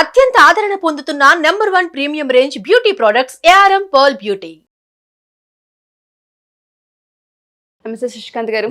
అత్యంత ఆదరణ పొందుతున్న number one premium range beauty products ARM pearl beauty. నమస్తే శశికాంత్ గారు.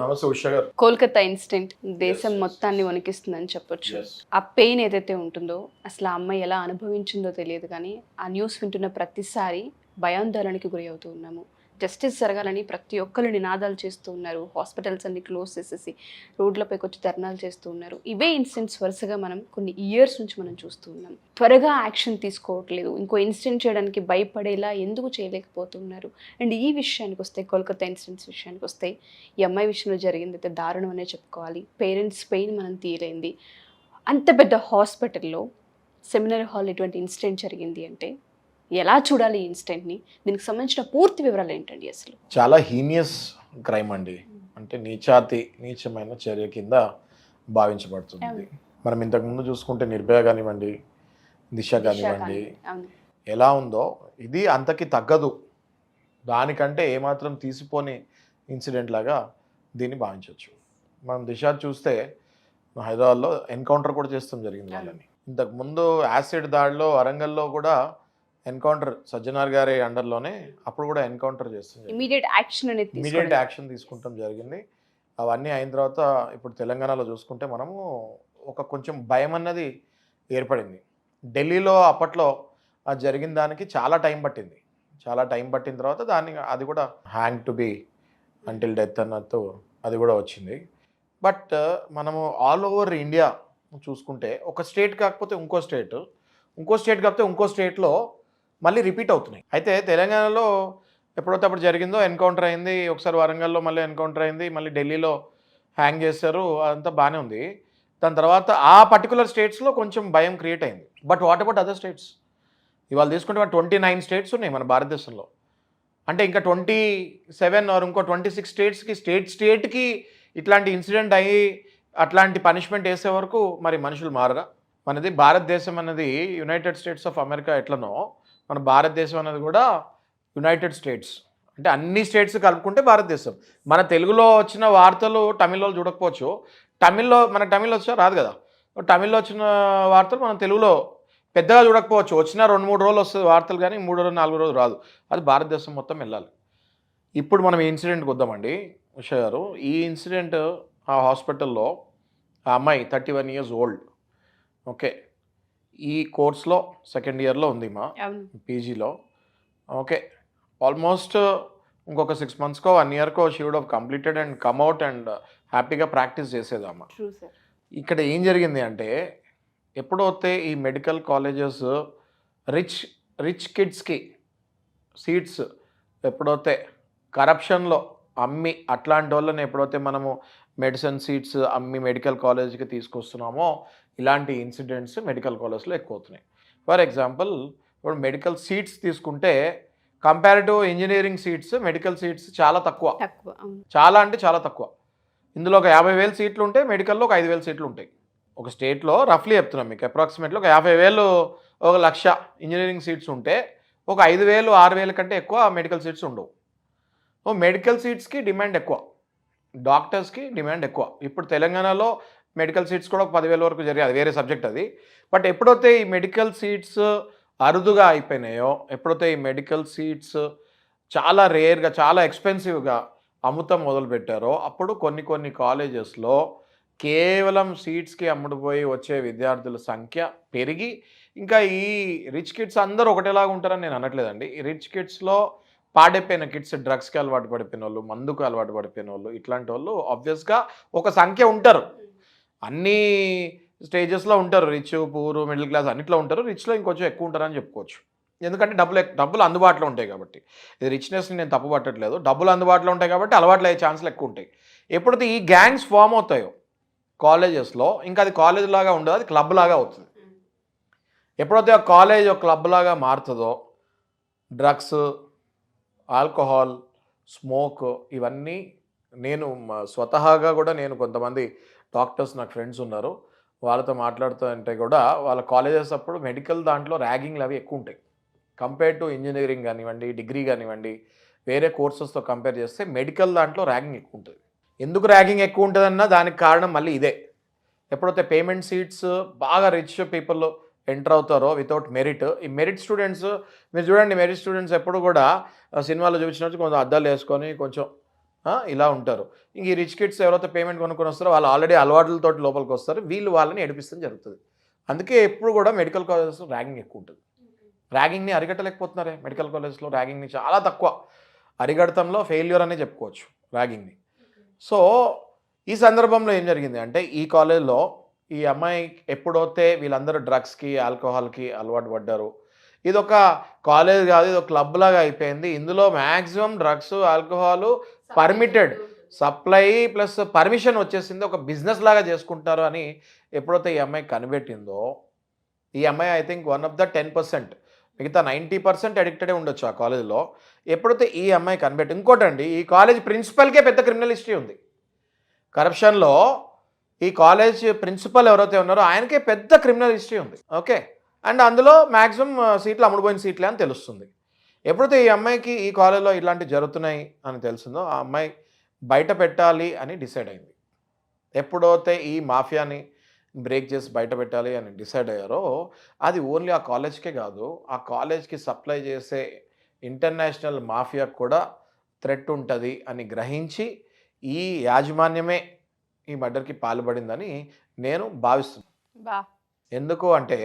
కోల్కతా ఇన్సిడెంట్ దేశం. మొత్తాన్ని వణికిస్తుందని చెప్పొచ్చు. ఆ పెయిన్ ఏదైతే ఉంటుందో అసలు ఆ అమ్మాయి ఎలా అనుభవించిందో తెలియదు కానీ ఆ న్యూస్ వింటున్న ప్రతిసారి భయాందోళనకి గురి అవుతూ ఉన్నాము. జస్టిస్ జరగాలని ప్రతి ఒక్కరు నినాదాలు చేస్తూ ఉన్నారు. హాస్పిటల్స్ అన్ని క్లోజ్ చేసేసి రోడ్లపైకి వచ్చి ధర్నాలు చేస్తూ ఉన్నారు. ఇవే ఇన్సిడెంట్స్ వరుసగా మనం కొన్ని ఇయర్స్ నుంచి మనం చూస్తూ ఉన్నాం. త్వరగా యాక్షన్ తీసుకోవట్లేదు. ఇంకో ఇన్సిడెంట్ చేయడానికి భయపడేలా ఎందుకు చేయలేకపోతున్నారు? అండ్ ఈ విషయానికి వస్తే కోల్కతా ఇన్సిడెంట్స్ విషయానికి వస్తే ఈ అమ్మాయి విషయంలో జరిగింది అయితే దారుణం అనే చెప్పుకోవాలి. పేరెంట్స్ పెయిన్ మనం తీయలేంది. అంత పెద్ద హాస్పిటల్లో సెమినార్ హాల్ ఇటువంటి ఇన్సిడెంట్ జరిగింది అంటే ఎలా చూడాలి ఈ ఇన్సిడెంట్ని? దీనికి సంబంధించిన పూర్తి వివరాలు ఏంటండి అసలు? చాలా హీనియస్ క్రైమ్ అండి. అంటే నీచాతి నీచమైన చర్య కింద భావించబడుతుంది. మనం ఇంతకు ముందు చూసుకుంటే నిర్భయ కానివ్వండి దిశ కానివ్వండి ఎలా ఉందో ఇది అంతకి తగ్గదు. దానికంటే ఏమాత్రం తీసిపోని ఇన్సిడెంట్ లాగా దీన్ని భావించవచ్చు. మనం దిశ చూస్తే హైదరాబాద్లో ఎన్కౌంటర్ కూడా చేస్తాం జరిగింది వాళ్ళని. ఇంతకు ముందు యాసిడ్ దాడిలో వరంగల్లో కూడా ఎన్కౌంటర్ సజ్జనార్ గారి అండర్లోనే అప్పుడు కూడా ఎన్కౌంటర్ చేస్తాం జరిగింది. ఇమీడియట్ యాక్షన్ అనేది ఇమీడియట్. యాక్షన్ తీసుకుంటాం జరిగింది అవన్నీ అయిన తర్వాత ఇప్పుడు తెలంగాణలో చూసుకుంటే మనము ఒక కొంచెం భయం అన్నది ఏర్పడింది ఢిల్లీలో అప్పట్లో అది జరిగిన దానికి చాలా టైం పట్టింది చాలా టైం పట్టిన తర్వాత దాన్ని అది కూడా hang to be until death అన్నట్టు అది కూడా వచ్చింది బట్ మనము ఆల్ ఓవర్ ఇండియా చూసుకుంటే ఒక స్టేట్ కాకపోతే ఇంకో స్టేట్ ఇంకో స్టేట్ కాకపోతే ఇంకో స్టేట్లో మళ్ళీ రిపీట్ అవుతున్నాయి. అయితే తెలంగాణలో ఎప్పుడైతే అప్పుడు జరిగిందో ఎన్కౌంటర్ అయింది ఒకసారి వరంగల్లో మళ్ళీ ఎన్కౌంటర్ అయింది మళ్ళీ ఢిల్లీలో హ్యాంగ్ చేశారు అదంతా బాగానే ఉంది. దాని తర్వాత ఆ పర్టికులర్ స్టేట్స్లో కొంచెం భయం క్రియేట్ అయింది. But what about other states ఇవాళ తీసుకుంటే మన ట్వంటీ నైన్ స్టేట్స్ ఉన్నాయి మన భారతదేశంలో. అంటే ఇంకా ట్వంటీ సెవెన్ ఆర్ ఇంకో ట్వంటీ సిక్స్ స్టేట్స్కి స్టేట్ స్టేట్కి ఇట్లాంటి ఇన్సిడెంట్ అయ్యి అట్లాంటి పనిష్మెంట్ వేసే వరకు మరి మనుషులు మారరా? మనది భారతదేశం అనేది యునైటెడ్ స్టేట్స్ ఆఫ్ అమెరికా ఎట్లనో మన భారతదేశం అనేది కూడా యునైటెడ్ స్టేట్స్ అంటే అన్ని స్టేట్స్ కలుపుకుంటే భారతదేశం. మన తెలుగులో వచ్చిన వార్తలు తమిళ్ళో చూడకపోవచ్చు. తమిళ్ళో మన తమిళ్ వచ్చా రాదు కదా. తమిళ్ళో వచ్చిన వార్తలు మనం తెలుగులో పెద్దగా చూడకపోవచ్చు. వచ్చిన రెండు మూడు రోజులు వస్తుంది వార్తలు కానీ మూడు రోజులు నాలుగు రోజులు రాదు. అది భారతదేశం మొత్తం వెళ్ళాలి. ఇప్పుడు మనం ఈ ఇన్సిడెంట్కి వద్దామండి ఉషా గారు. ఈ ఇన్సిడెంట్ ఆ హాస్పిటల్లో ఆ అమ్మాయి thirty one years old okay. ఈ కోర్స్లో సెకండ్ ఇయర్లో ఉంది మా. పీజీలో. ఓకే. ఆల్మోస్ట్ ఇంకొక సిక్స్ మంత్స్కో one ఇయర్కో she would have completed and come out and హ్యాపీగా ప్రాక్టీస్ సార్ ఇక్కడ ఏం జరిగింది అంటే ఎప్పుడైతే ఈ మెడికల్ కాలేజెస్ రిచ్ రిచ్ కిడ్స్కి సీట్స్ ఎప్పుడైతే కరప్షన్లో అమ్మి అట్లాంటి వాళ్ళని ఎప్పుడైతే మనము మెడిసిన్ సీట్స్ అమ్మి మెడికల్ కాలేజ్కి తీసుకొస్తున్నామో ఇలాంటి ఇన్సిడెంట్స్ మెడికల్ కాలేజ్లో ఎక్కువ అవుతున్నాయి ఫర్ ఎగ్జాంపుల్ ఇప్పుడు మెడికల్ సీట్స్ తీసుకుంటే comparative engineering seats medical seats చాలా తక్కువ. చాలా అంటే చాలా తక్కువ. ఇందులో ఒక యాభై వేలు సీట్లు ఉంటాయి మెడికల్లో ఒక ఐదు వేల సీట్లు ఉంటాయి. ఒక స్టేట్లో రఫ్లీ చెప్తున్నాం మీకు అప్రాక్సిమేట్లీ ఒక యాభై వేలు ఒక లక్ష ఇంజనీరింగ్ సీట్స్ ఉంటే ఒక ఐదు వేలు ఆరు వేల కంటే ఎక్కువ మెడికల్ సీట్స్ ఉండవు. మెడికల్ సీట్స్కి డిమాండ్ ఎక్కువ. డాక్టర్స్కి డిమాండ్ ఎక్కువ. ఇప్పుడు తెలంగాణలో మెడికల్ సీట్స్ కూడా ఒక పదివేల వరకు జరిగాయి. అది వేరే సబ్జెక్ట్ అది. బట్ ఎప్పుడైతే ఈ మెడికల్ సీట్స్ అరుదుగా అయిపోయినాయో ఎప్పుడైతే ఈ మెడికల్ సీట్స్ చాలా రేర్గా చాలా ఎక్స్పెన్సివ్గా అమ్ముతం మొదలుపెట్టారో అప్పుడు కొన్ని కొన్ని కాలేజెస్లో కేవలం సీట్స్కి అమ్ముడుపోయి వచ్చే విద్యార్థుల సంఖ్య పెరిగి ఇంకా ఈ రిచ్ కిడ్స్ అందరూ ఒకటేలాగా ఉంటారని నేను అనట్లేదండి. ఈ రిచ్ కిడ్స్లో పాడైపోయిన కిడ్స్ డ్రగ్స్కి అలవాటు పడిపోయిన వాళ్ళు మందుకు అలవాటు పడిపోయిన వాళ్ళు ఇట్లాంటి వాళ్ళు ఆబ్వియస్గా ఒక సంఖ్య ఉంటారు. అన్ని స్టేజెస్లో ఉంటారు. రిచ్ పూర్ మిడిల్ క్లాస్ అన్నిట్లో ఉంటారు. రిచ్లో ఇంకొంచెం ఎక్కువ ఉంటారని చెప్పుకోవచ్చు. ఎందుకంటే డబ్బులు డబ్బులు అందుబాటులో ఉంటాయి కాబట్టి. ఇది రిచ్నెస్ని నేను తప్పు పట్టట్లేదు డబ్బులు అందుబాటులో ఉంటాయి కాబట్టి అలవాట్లు అయ్యే ఛాన్సులు ఎక్కువ ఉంటాయి. ఎప్పుడైతే ఈ గ్యాంగ్స్ ఫామ్ అవుతాయో కాలేజెస్లో ఇంకా అది కాలేజ్ లాగా ఉండదు అది క్లబ్ లాగా అవుతుంది. ఎప్పుడైతే ఆ కాలేజ్ ఒక క్లబ్ లాగా మారుతుందో డ్రగ్స్ ఆల్కహాల్ స్మోక్ ఇవన్నీ నేను స్వతహాగా కూడా నేను కొంతమంది డాక్టర్స్ నాకు ఫ్రెండ్స్ ఉన్నారు. వాళ్ళతో మాట్లాడుతూ అంటే కూడా వాళ్ళ కాలేజెస్ అప్పుడు మెడికల్ దాంట్లో ర్యాగింగ్లు అవి ఎక్కువ ఉంటాయి. కంపేర్ టు ఇంజనీరింగ్ కానివ్వండి డిగ్రీ కానివ్వండి వేరే కోర్సెస్తో కంపేర్ చేస్తే మెడికల్ దాంట్లో ర్యాగింగ్ ఎక్కువ ఉంటుంది. ఎందుకు ర్యాగింగ్ ఎక్కువ ఉంటుందన్నా దానికి కారణం మళ్ళీ ఇదే. ఎప్పుడైతే పేమెంట్ సీట్స్ బాగా రిచ్ పీపుల్ ఎంటర్ అవుతారో వితౌట్ మెరిట్ ఈ మెరిట్ స్టూడెంట్స్ మీరు చూడండి మెరిట్ స్టూడెంట్స్ ఎప్పుడు కూడా సినిమాలో చూపించినట్టు కొంచెం అద్దాలు వేసుకొని కొంచెం ఇలా ఉంటారు. ఇంక ఈ రిచ్ కిడ్స్ ఎవరైతే పేమెంట్ కొనుక్కొని వస్తారో వాళ్ళు ఆల్రెడీ అలవాట్లతో లోపలికి వస్తారు. వీళ్ళు వాళ్ళని ఏడిపిస్తాం జరుగుతుంది. అందుకే ఎప్పుడు కూడా మెడికల్ కాలేజెస్లో ర్యాగింగ్ ఎక్కువ ఉంటుంది. ర్యాగింగ్ని అరికట్టలేకపోతున్నారే? మెడికల్ కాలేజ్లో ర్యాగింగ్ని చాలా తక్కువ. అరిగడతంలో ఫెయిల్యూర్ అనే చెప్పుకోవచ్చు ర్యాగింగ్ని సో ఈ సందర్భంలో ఏం జరిగింది అంటే ఈ కాలేజ్లో ఈ అమ్మాయి ఎప్పుడైతే వీళ్ళందరూ డ్రగ్స్కి ఆల్కహాల్కి అలవాటు పడ్డారు ఇది ఒక కాలేజ్ కాదు ఇది ఒక క్లబ్ లాగా అయిపోయింది. ఇందులో maximum drugs alcohol permitted supply plus permission వచ్చేసింది. ఒక బిజినెస్ లాగా చేసుకుంటారు అని ఎప్పుడైతే ఈ అమ్మాయి కనిపెట్టిందో ఈ అమ్మాయి I think one of the ten percent మిగతా నైంటీ పర్సెంట్ అడిక్టెడే ఉండొచ్చు ఆ కాలేజ్లో. ఎప్పుడైతే ఈ అమ్మాయి కనిపెట్టి ఇంకోటండి ఈ కాలేజ్ ప్రిన్సిపల్కే పెద్ద క్రిమినల్ హిస్టరీ ఉంది. కరప్షన్లో ఈ కాలేజ్ ప్రిన్సిపల్ ఎవరైతే ఉన్నారో ఆయనకే పెద్ద క్రిమినల్ హిస్టరీ ఉంది. ఓకే. అండ్ అందులో మ్యాక్సిమం సీట్లు అమ్ముడుపోయిన సీట్లే అని తెలుస్తుంది. ఎప్పుడైతే ఈ అమ్మాయికి ఈ కాలేజ్లో ఇలాంటివి జరుగుతున్నాయి అని తెలిసిందో ఆ అమ్మాయి బయట పెట్టాలి అని డిసైడ్ అయింది. ఎప్పుడైతే ఈ మాఫియాని బ్రేక్ చేసి బయట పెట్టాలి అని డిసైడ్ అయ్యారో అది ఓన్లీ ఆ కాలేజ్కే కాదు ఆ కాలేజ్కి సప్లై చేసే ఇంటర్నేషనల్ మాఫియాకు కూడా థ్రెట్ ఉంటుంది అని గ్రహించి ఈ యాజమాన్యమే ఈ మర్డర్కి పాల్పడిందని నేను భావిస్తున్నాను. ఎందుకు అంటే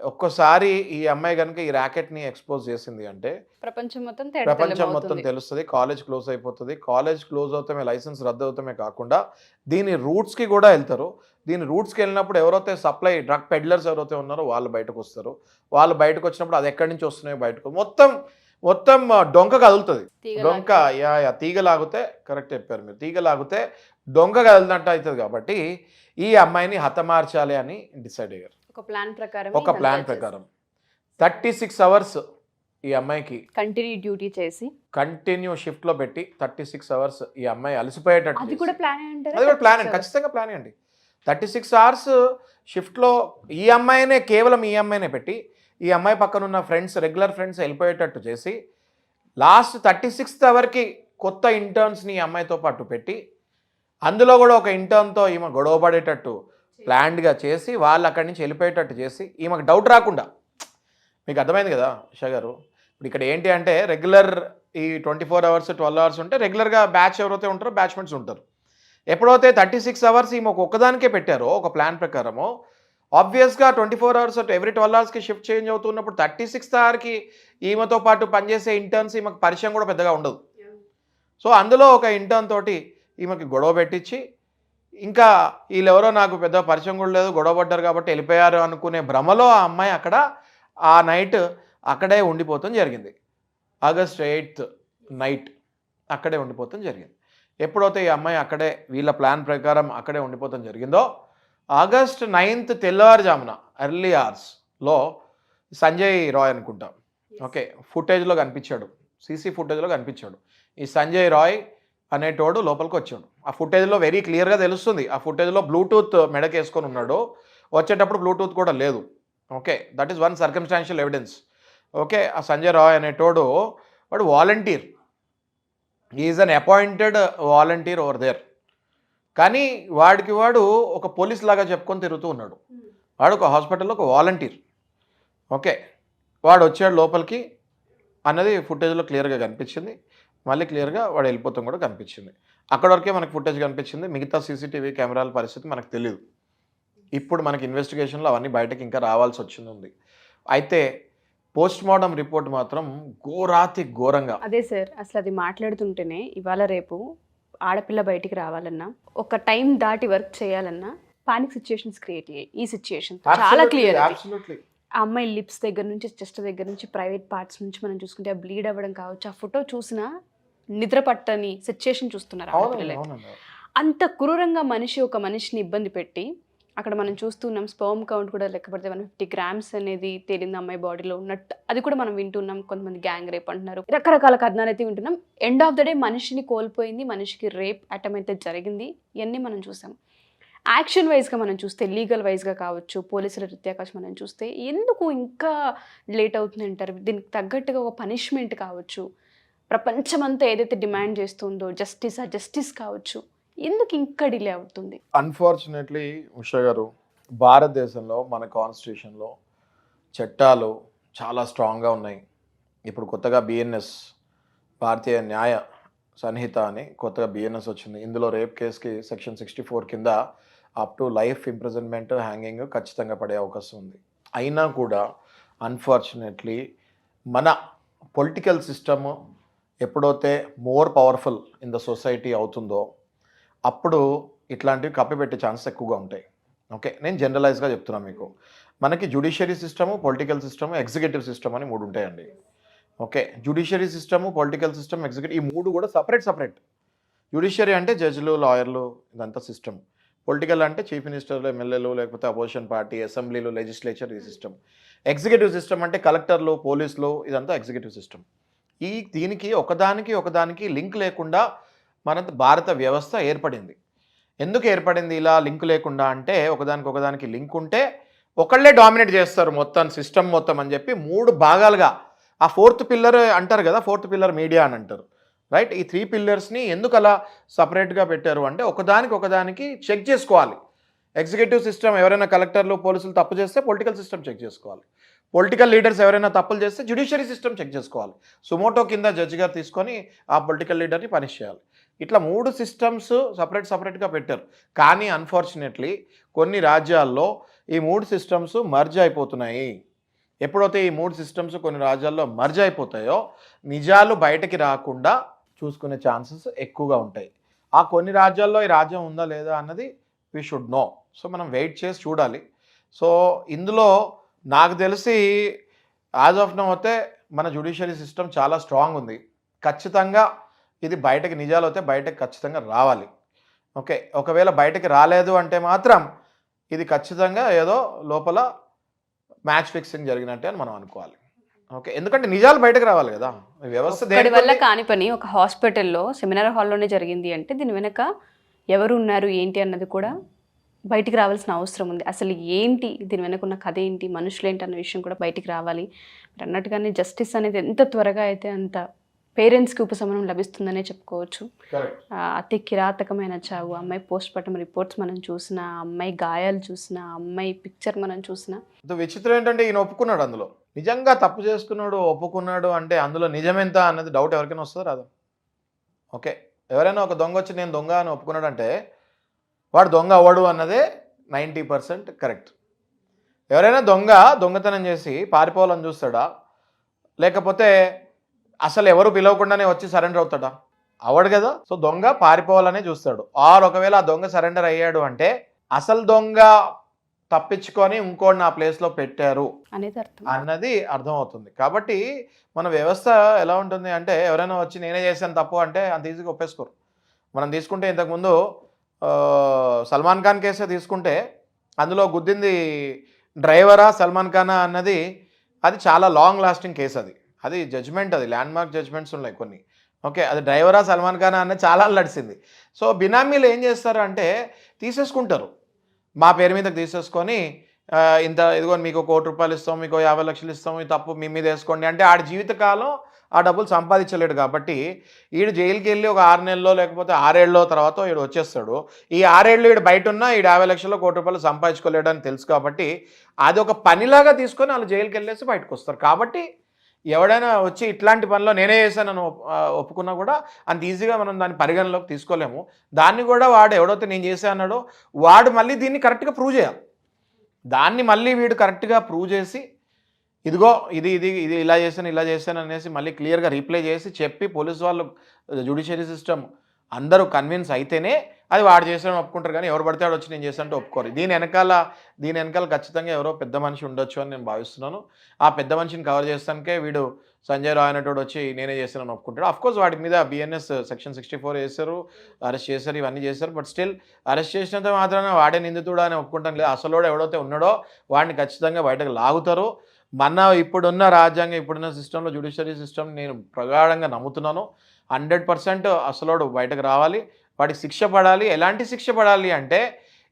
ఒక్కసారి ఈ అమ్మాయి కనుక ఈ ర్యాకెట్ని ఎక్స్పోజ్ చేసింది అంటే ప్రపంచం మొత్తం ప్రపంచం మొత్తం. తెలుస్తుంది కాలేజ్ క్లోజ్ అయిపోతుంది. కాలేజ్ క్లోజ్ అవుతామే లైసెన్స్ రద్దు అవుతామే కాకుండా దీని రూట్స్కి కూడా వెళ్తారు. దీని రూట్స్కి వెళ్ళినప్పుడు ఎవరైతే సప్లై డ్రగ్ పెడ్లర్స్ ఎవరైతే ఉన్నారో వాళ్ళు బయటకు వస్తారు. వాళ్ళు బయటకు వచ్చినప్పుడు అది ఎక్కడి నుంచి వస్తున్నాయో బయటకు మొత్తం మొత్తం డొంక కదులుతుంది. డొంక యా యా తీగ లాగితే కరెక్ట్ చెప్పారు మీరు తీగ లాగితే డొంక కదిలినట్టు అవుతుంది కాబట్టి ఈ అమ్మాయిని హతమార్చాలి అని డిసైడ్ అయ్యారు. ఒక ప్లాన్ ప్రకారం ఒక ప్లాన్ ప్రకారం. థర్టీ సిక్స్ అవర్స్ ఈ అమ్మాయికి కంటిన్యూ డ్యూటీ చేసి. కంటిన్యూ షిఫ్ట్లో పెట్టి థర్టీ సిక్స్ అవర్స్ ఈ అమ్మాయి అలసిపోయేటట్టు అది కూడా ప్లాన్ అంటారా అది కూడా ప్లాన్ అండి. ఖచ్చితంగా ప్లాన్ అండి. థర్టీ సిక్స్ అవర్స్ షిఫ్ట్లో ఈ అమ్మాయినే కేవలం ఈ అమ్మాయినే పెట్టి ఈ అమ్మాయి పక్కన ఉన్న ఫ్రెండ్స్ రెగ్యులర్ ఫ్రెండ్స్ వెళ్ళిపోయేటట్టు చేసి లాస్ట్ థర్టీ సిక్స్త్ అవర్కి కొత్త ఇంటర్న్స్ని ఈ అమ్మాయితో పాటు పెట్టి అందులో కూడా ఒక ఇంటర్న్తో ఈమె గొడవ పడేటట్టు ప్లాన్డ్గా చేసి వాళ్ళు అక్కడి నుంచి వెళ్ళిపోయేటట్టు చేసి ఈమెకు డౌట్ రాకుండా. మీకు అర్థమైంది కదా ఉషా గారు? ఇప్పుడు ఇక్కడ ఏంటి అంటే రెగ్యులర్ ఈ twenty four hours twelve hours ఉంటే రెగ్యులర్గా బ్యాచ్ ఎవరైతే ఉంటారో బ్యాచ్మెంట్స్ ఉంటారు. ఎప్పుడైతే థర్టీ సిక్స్ అవర్స్ ఈమె ఒక ఒక్కదానికే పెట్టారో ఒక ప్లాన్ ప్రకారము ఆబ్వియస్గా twenty four hours every twelve అవర్స్కి షిఫ్ట్ చేంజ్ అవుతున్నప్పుడు థర్టీ సిక్స్త్ అవర్కి ఈమెతో పాటు పనిచేసే ఇంటర్న్స్ ఈమెకు పరిచయం కూడా పెద్దగా ఉండదు. సో అందులో ఒక ఇంటర్న్ తోటి ఈమెకి గొడవ పెట్టించి ఇంకా వీళ్ళెవరో నాకు పెద్ద పరిచయం కూడా లేదు గొడవ పడ్డారు కాబట్టి వెళ్ళిపోయారు అనుకునే భ్రమలో ఆ అమ్మాయి అక్కడ ఆ నైట్ అక్కడే ఉండిపోతాం జరిగింది. ఆగస్ట్ ఎయిత్ నైట్ అక్కడే ఉండిపోతాం జరిగింది. ఎప్పుడైతే ఈ అమ్మాయి అక్కడే వీళ్ళ ప్లాన్ ప్రకారం అక్కడే ఉండిపోతాం జరిగిందో ఆగస్ట్ నైన్త్ తెల్లవారుజామున ఎర్లీ అవర్స్లో సంజయ్ రాయ్ అనుకుంటా. ఓకే ఫుటేజ్లో కనిపించాడు. సీసీ ఫుటేజ్లో కనిపించాడు. ఈ సంజయ్ రాయ్ అనేటోడు లోపలికి వచ్చాడు. ఆ ఫుటేజ్లో వెరీ క్లియర్గా తెలుస్తుంది. ఆ ఫుటేజ్లో బ్లూటూత్ మెడకేసుకొని ఉన్నాడు. వచ్చేటప్పుడు బ్లూటూత్ కూడా లేదు. Okay that is one circumstantial evidence okay ఆ సంజయ్ రాయ్ అనేటోడు వాడు volunteer is an appointed volunteer over there కానీ వాడికి వాడు ఒక పోలీస్ లాగా చెప్పుకొని తిరుగుతూ ఉన్నాడు. వాడు ఒక హాస్పిటల్లో ఒక వాలంటీర్ ఓకే వాడు వచ్చాడు లోపలికి అన్నది ఫుటేజ్లో క్లియర్గా కనిపించింది. మళ్ళీ క్లియర్గా వాడు వెళ్ళిపోతాం కూడా కనిపించింది. అక్కడ వరకే మనకు ఫుటేజ్ కనిపించింది. మిగతా సీసీటీవీ కెమెరాల పరిస్థితి మనకు తెలియదు ఇప్పుడు మనకి ఇన్వెస్టిగేషన్లో అవన్నీ బయటకి ఇంకా రావాల్సి వచ్చింది ఉంది అయితే పోస్ట్ మార్టం రిపోర్ట్ మాత్రం ఘోరాతి ఘోరంగా. అదే సార్ అసలు అది మాట్లాడుతుంటేనే ఇవాళ రేపు ఆడపిల్ల బయటికి రావాలన్నా ఒక టైం దాటి వర్క్ చేయాలన్నా పానిక్ సిచ్యుయేషన్స్ క్రియేట్ అయ్యాయి. ఈ సిచ్యుయేషన్ చాలా క్లియర్ ఆ అమ్మాయి లిప్స్ దగ్గర నుంచి చెస్ట్ దగ్గర నుంచి ప్రైవేట్ పార్ట్స్ నుంచి మనం చూసుకుంటే ఆ బ్లీడ్ అవ్వడం కావచ్చు ఆ ఫోటో చూసినా నిద్ర పట్టని సిచ్యుయేషన్ చూస్తున్నారు అంత క్రూరంగా మనిషి ఒక మనిషిని ఇబ్బంది పెట్టి అక్కడ మనం చూస్తున్నాం స్పర్మ్ కౌంట్ కూడా లెక్క పెడితే మనం ఫిఫ్టీ గ్రామ్స్ అనేది తేలింది అమ్మాయి బాడీలో ఉన్నట్టు. అది కూడా మనం వింటున్నాం కొంతమంది గ్యాంగ్ రేప్ అంటున్నారు. రకరకాల కథనాలు అయితే వింటున్నాం. ఎండ్ ఆఫ్ ద డే మనిషిని కోల్పోయింది మనిషికి రేప్ అటెంప్ అయితే జరిగింది. ఇవన్నీ మనం చూసాం. యాక్షన్ వైజ్గా మనం చూస్తే లీగల్ వైజ్గా కావచ్చు పోలీసుల రీత్యా కావచ్చు మనం చూస్తే ఎందుకు ఇంకా లేట్ అవుతుంది అంటారు దీనికి తగ్గట్టుగా ఒక పనిష్మెంట్ కావచ్చు. ప్రపంచమంతా ఏదైతే డిమాండ్ చేస్తుందో జస్టిస్ ఆ జస్టిస్ కావచ్చు ఎందుకు ఇంకా డిలే అవుతుంది? అన్ఫార్చునేట్లీ ఉషా గారు భారతదేశంలో మన కాన్స్టిట్యూషన్లో చట్టాలు చాలా స్ట్రాంగ్గా ఉన్నాయి. ఇప్పుడు కొత్తగా బిఎన్ఎస్ భారతీయ న్యాయ సన్నిహిత అని కొత్తగా బిఎన్ఎస్ వచ్చింది. ఇందులో రేప్ కేసుకి సెక్షన్ సిక్స్టీ ఫోర్ కింద up to life imprisonment hanging ఖచ్చితంగా పడే అవకాశం ఉంది. అయినా కూడా అన్ఫార్చునేట్లీ మన పొలిటికల్ సిస్టము ఎప్పుడైతే more powerful in the society అవుతుందో అప్పుడు ఇట్లాంటివి కప్పిపెట్టే ఛాన్సెస్ ఎక్కువగా ఉంటాయి. ఓకే నేను జనరలైజ్గా చెప్తున్నాను మీకు. మనకి judiciary system political system executive system అని మూడు ఉంటాయండి. Okay judiciary system political system executive ఈ మూడు కూడా సపరేట్ సపరేట్ జుడిషియరీ అంటే జడ్జిలు లాయర్లు ఇదంతా సిస్టమ్ పొలిటికల్ అంటే చీఫ్ మినిస్టర్లు ఎమ్మెల్యేలు లేకపోతే అపోజిషన్ పార్టీ అసెంబ్లీలు లెజిస్లేచర్ ఈ సిస్టమ్ ఎగ్జిక్యూటివ్ సిస్టమ్ అంటే కలెక్టర్లు పోలీసులు ఇదంతా ఎగ్జిక్యూటివ్ సిస్టమ్ ఈ దీనికి ఒకదానికి ఒకదానికి లింక్ లేకుండా మన భారత వ్యవస్థ ఏర్పడింది. ఎందుకు ఏర్పడింది ఇలా లింక్ లేకుండా అంటే ఒకదానికి ఒకదానికి లింక్ ఉంటే ఒకళ్ళే డామినేట్ చేస్తారు మొత్తం సిస్టమ్ మొత్తం అని చెప్పి మూడు భాగాలుగా. ఆ ఫోర్త్ పిల్లర్ అంటారు కదా ఫోర్త్ పిల్లర్ మీడియా అని అంటారు. రైట్? ఈ త్రీ పిల్లర్స్ని ఎందుకు అలా సపరేట్గా పెట్టారు అంటే ఒకదానికి ఒకదానికి చెక్ చేసుకోవాలి. ఎగ్జిక్యూటివ్ సిస్టమ్ ఎవరైనా కలెక్టర్లు పోలీసులు తప్పు చేస్తే పొలిటికల్ సిస్టమ్ చెక్ చేసుకోవాలి. పొలిటికల్ లీడర్స్ ఎవరైనా తప్పులు చేస్తే జ్యుడిషియరీ సిస్టమ్ చెక్ చేసుకోవాలి. సుమోటో కింద జడ్జి గారు తీసుకొని ఆ పొలిటికల్ లీడర్ని పనిష్ చేయాలి. ఇట్లా మూడు సిస్టమ్స్ సపరేట్ సపరేట్గా పెట్టారు. కానీ అన్ఫార్చునేట్లీ కొన్ని రాజ్యాల్లో ఈ మూడు సిస్టమ్స్ మర్జ్ అయిపోతున్నాయి. ఎప్పుడైతే ఈ మూడు సిస్టమ్స్ కొన్ని రాజ్యాల్లో మర్జ్ అయిపోతాయో నిజాలు బయటకి రాకుండా చూసుకునే ఛాన్సెస్ ఎక్కువగా ఉంటాయి. ఆ కొన్ని రాజ్యాల్లో ఈ రాజ్యం ఉందా లేదా అన్నది వీ షుడ్ నో సో మనం వెయిట్ చేసి చూడాలి. సో ఇందులో నాకు తెలిసి యాజ్ ఆఫ్ నో అయితే మన జ్యుడిషియరీ సిస్టమ్ చాలా స్ట్రాంగ్ ఉంది. ఖచ్చితంగా ఇది బయటకి నిజాలు అయితే బయటకు ఖచ్చితంగా రావాలి. ఓకే ఒకవేళ బయటకి రాలేదు అంటే మాత్రం ఇది ఖచ్చితంగా ఏదో లోపల మ్యాచ్ ఫిక్సింగ్ జరిగినట్టే అని మనం అనుకోవాలి. ఓకే ఎందుకంటే నిజాలు బయటకు రావాలి కదా. వ్యవస్థ దేనికి వల్ల? కాని పని ఒక హాస్పిటల్లో సెమినార్ హాల్లోనే జరిగింది అంటే దీని వెనక ఎవరు ఉన్నారు ఏంటి అన్నది కూడా బయటికి రావాల్సిన అవసరం ఉంది. అసలు ఏంటి? దీని వెనక ఉన్న కథ ఏంటి? మనుషులు ఏంటి అన్న విషయం కూడా బయటికి రావాలి. మీరు అన్నట్టుగానే జస్టిస్ అనేది ఎంత త్వరగా అయితే అంత పేరెంట్స్కి ఉపశమనం లభిస్తుందనే చెప్పుకోవచ్చు. అతి కిరాతకమైన చావు. అమ్మాయి పోస్ట్ మార్టం రిపోర్ట్స్ మనం చూసిన అమ్మాయి గాయాలు చూసిన అమ్మాయి పిక్చర్ మనం చూసిన. విచిత్రం ఏంటంటే ఈయన ఒప్పుకున్నాడు అందులో. నిజంగా తప్పు చేసుకున్నాడు ఒప్పుకున్నాడు అంటే అందులో నిజమెంత అన్నది డౌట్ ఎవరికైనా వస్తుందో రాదు? ఓకే. ఎవరైనా ఒక దొంగ వచ్చి నేను దొంగ అని ఒప్పుకున్నాడంటే వాడు దొంగ అవ్వడు అన్నదే నైంటీ పర్సెంట్ కరెక్ట్. ఎవరైనా దొంగ దొంగతనం చేసి పారిపోవాలని చూస్తాడా? లేకపోతే అసలు ఎవరు పిలవకుండానే వచ్చి సరెండర్ అవుతాడా? అవడు కదా. సో దొంగ పారిపోవాలనే చూస్తాడు. ఆర్ ఒకవేళ ఆ దొంగ సరెండర్ అయ్యాడు అంటే అసలు దొంగ తప్పించుకొని ఇంకోటి నా ప్లేస్లో పెట్టారు అన్నది అర్థమవుతుంది. కాబట్టి మన వ్యవస్థ ఎలా ఉంటుంది అంటే ఎవరైనా వచ్చి నేనే చేశాను తప్పు అంటే అంత ఈజీగా ఒప్పేసుకోరు. మనం తీసుకుంటే ఇంతకుముందు సల్మాన్ ఖాన్ కేసే తీసుకుంటే అందులో గుద్దింది డ్రైవరా సల్మాన్ ఖానా అన్నది అది చాలా లాంగ్ లాస్టింగ్ కేసు అది. అది జడ్జ్మెంట్ అది ల్యాండ్ మార్క్ జడ్జ్మెంట్స్ ఉన్నాయి కొన్ని. ఓకే అది డ్రైవరా సల్మాన్ ఖానా అన్నది చాలా నడిచింది సో బినామీలు ఏం చేస్తారు అంటే తీసేసుకుంటారు. మా పేరు మీదకి తీసేసుకొని ఇంత ఇదిగో మీకు కోటి రూపాయలు ఇస్తాం మీకు యాభై లక్షలు ఇస్తాం ఈ తప్పు మీ మీద వేసుకోండి అంటే ఆడి జీవితకాలం ఆ డబ్బులు సంపాదించలేడు కాబట్టి ఈడు జైలుకి వెళ్ళి ఒక ఆరు నెలలో లేకపోతే ఆరేళ్ళలో తర్వాత ఈడు వచ్చేస్తాడు. ఈ ఆరేళ్ళు ఈడు బయట ఉన్నా ఈడు యాభై లక్షల కోటి రూపాయలు సంపాదించుకోలేడు అని తెలుసు కాబట్టి అది ఒక పనిలాగా తీసుకొని వాళ్ళు జైలుకి వెళ్ళేసి బయటకు వస్తారు. కాబట్టి ఎవడైనా వచ్చి ఇట్లాంటి పనిలో నేనే చేశానని ఒప్పుకున్నా కూడా అంత ఈజీగా మనం దాన్ని పరిగణలోకి తీసుకోలేము. దాన్ని కూడా వాడు ఎవడైతే నేను చేసా అన్నాడో వాడు మళ్ళీ దీన్ని కరెక్ట్గా ప్రూవ్ చేయాలి. దాన్ని మళ్ళీ వీడు కరెక్ట్గా ప్రూవ్ చేసి ఇదిగో ఇది ఇది ఇది ఇలా చేశాను ఇలా చేశాను అనేసి మళ్ళీ క్లియర్గా రీప్లై చేసి చెప్పి పోలీస్ వాళ్ళు జుడిషియరీ సిస్టమ్. అందరూ కన్విన్స్ అయితేనే అది వాడు చేసాడని ఒప్పుకుంటారు కానీ ఎవరు పడితే వచ్చి నేను చేశానంటే ఒప్పుకోరు. దీని వెనకాల దీని వెనకాల ఖచ్చితంగా ఎవరో పెద్ద మనిషి ఉండొచ్చు అని నేను భావిస్తున్నాను. ఆ పెద్ద మనిషిని కవర్ చేస్తానికే వీడు సంజయ్ రాయ్ అనేటోడు వచ్చి నేనే చేశానని ఒప్పుకుంటాడు. అఫ్ కోర్స్ వాటి మీద బిఎన్ఎస్ సెక్షన్ సిక్స్టీ ఫోర్ చేశారు అరెస్ట్ చేశారు ఇవన్నీ చేశారు బట్ స్టిల్ అరెస్ట్ చేసినంత మాత్రాన వాడే నిందితుడు అని ఒప్పుకుంటాం లేదు. అసలు ఎవడైతే ఉన్నాడో వాడిని ఖచ్చితంగా బయటకు లాగుతారు. మన ఇప్పుడున్న రాజ్యాంగం ఇప్పుడున్న సిస్టంలో జ్యుడిషియరీ సిస్టమ్ నేను ప్రగాఢంగా నమ్ముతున్నాను. హండ్రెడ్ పర్సెంట్ అసలోడు బయటకు రావాలి. వాడికి శిక్ష పడాలి. ఎలాంటి శిక్ష పడాలి అంటే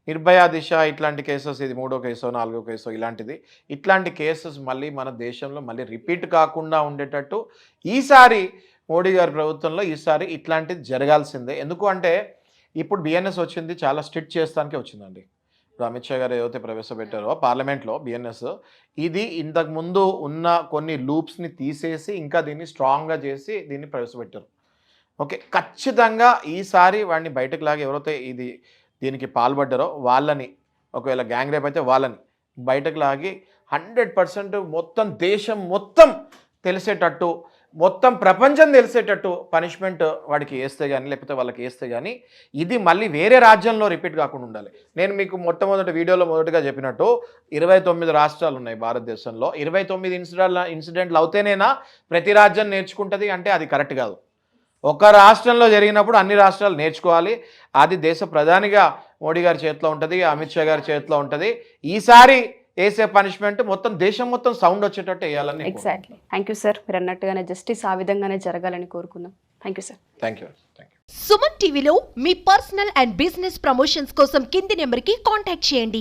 నిర్భయ దిశ ఇట్లాంటి కేసెస్ ఇది మూడో కేసో నాలుగో కేసో ఇలాంటిది. ఇట్లాంటి కేసెస్ మళ్ళీ మన దేశంలో మళ్ళీ రిపీట్ కాకుండా ఉండేటట్టు ఈసారి మోడీ గారి ప్రభుత్వంలో ఈసారి ఇట్లాంటిది జరగాల్సిందే. ఎందుకు అంటే ఇప్పుడు బిఎన్ఎస్ వచ్చింది చాలా స్ట్రిక్ట్ చేస్తానికే వచ్చిందండి. ఇప్పుడు అమిత్ షా గారు ఏదైతే ప్రవేశపెట్టారో పార్లమెంట్లో బిఎన్ఎస్ ఇది ఇంతకుముందు ఉన్న కొన్ని లూప్స్ని తీసేసి ఇంకా దీన్ని స్ట్రాంగ్గా చేసి దీన్ని ప్రవేశపెట్టారు. ఓకే ఖచ్చితంగా ఈసారి వాడిని బయటకు లాగి ఎవరైతే ఇది దీనికి పాల్పడ్డారో వాళ్ళని ఒకవేళ గ్యాంగ్ రేప్ అయితే వాళ్ళని బయటకు లాగి హండ్రెడ్ పర్సెంట్ మొత్తం దేశం మొత్తం తెలిసేటట్టు మొత్తం ప్రపంచం తెలిసేటట్టు పనిష్మెంట్ వాడికి వేస్తే కానీ లేకపోతే వాళ్ళకి వేస్తే కానీ ఇది మళ్ళీ వేరే రాజ్యంలో రిపీట్ కాకుండా ఉండాలి. నేను మీకు మొట్టమొదటి వీడియోలో మొదటగా చెప్పినట్టు ఇరవై తొమ్మిది రాష్ట్రాలు ఉన్నాయి భారతదేశంలో. ఇరవై తొమ్మిది ఇన్సిడెంట్ ఇన్సిడెంట్లు అవుతేనేనా ప్రతి రాజ్యం నేర్చుకుంటుంది అంటే అది కరెక్ట్ కాదు. ఒక రాష్ట్రంలో జరిగినప్పుడు అన్ని రాష్ట్రాలు నేర్చుకోవాలి. అది దేశ ప్రధానిగా మోడీ గారి చేతిలో ఉంటుంది అమిత్ షా గారి చేతిలో ఉంటుంది. ఈసారి వేసే పనిష్మెంట్ మొత్తం దేశం మొత్తం సౌండ్ వచ్చేటట్టు వేయాలని ఎగ్జాక్ట్లీ థ్యాంక్ యూ సార్ మీరు అన్నట్టుగానే జస్టిస్ ఆ విధంగానే జరగాలని కోరుకుందాం. Thank you sir thank you thank you Suman టీవీలో మీ పర్సనల్ అండ్ బిజినెస్ ప్రమోషన్స్ కోసం కింది నెంబర్కి కాంటాక్ట్ చేయండి.